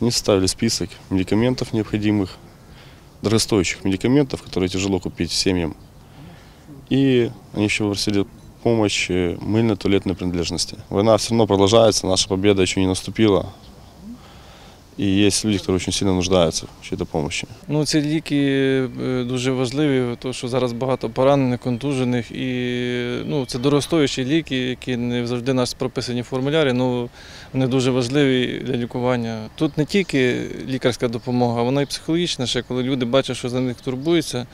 Они составили список медикаментов необходимых, дорогостоящих медикаментов, которые тяжело купить семьям. И они еще попросили помощь мыльно-туалетной принадлежности. Война все равно продолжается, наша победа еще не наступила. И есть люди, которые очень сильно нуждаются в чьей-то помощи. Ну, ці ліки е, дуже важливі, тому що зараз багато поранених, контужених, і ну, це дорогостоячі ліки, які не завжди у нас прописані в формулярі, але вони дуже важливі для лікування. Тут не тільки лікарська допомога, вона і психологічна ще, коли люди бачать, що за них турбуються,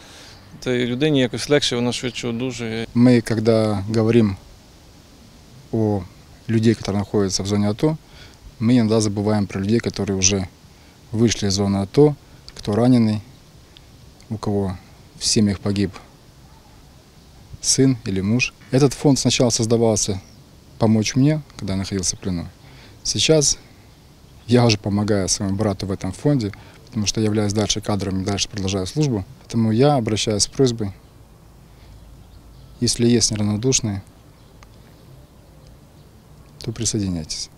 то і людині якось легше, вона швидше одужує. Мы, когда говорим о людей, которые находятся в зоне АТО, Мы иногда забываем про людей, которые уже вышли из зоны АТО, кто раненый, у кого в семьях погиб сын или муж. Этот фонд сначала создавался помочь мне, когда я находился в плену. Сейчас я уже помогаю своему брату в этом фонде, потому что я являюсь дальше кадром и дальше продолжаю службу. Поэтому я обращаюсь с просьбой если есть неравнодушные, то присоединяйтесь.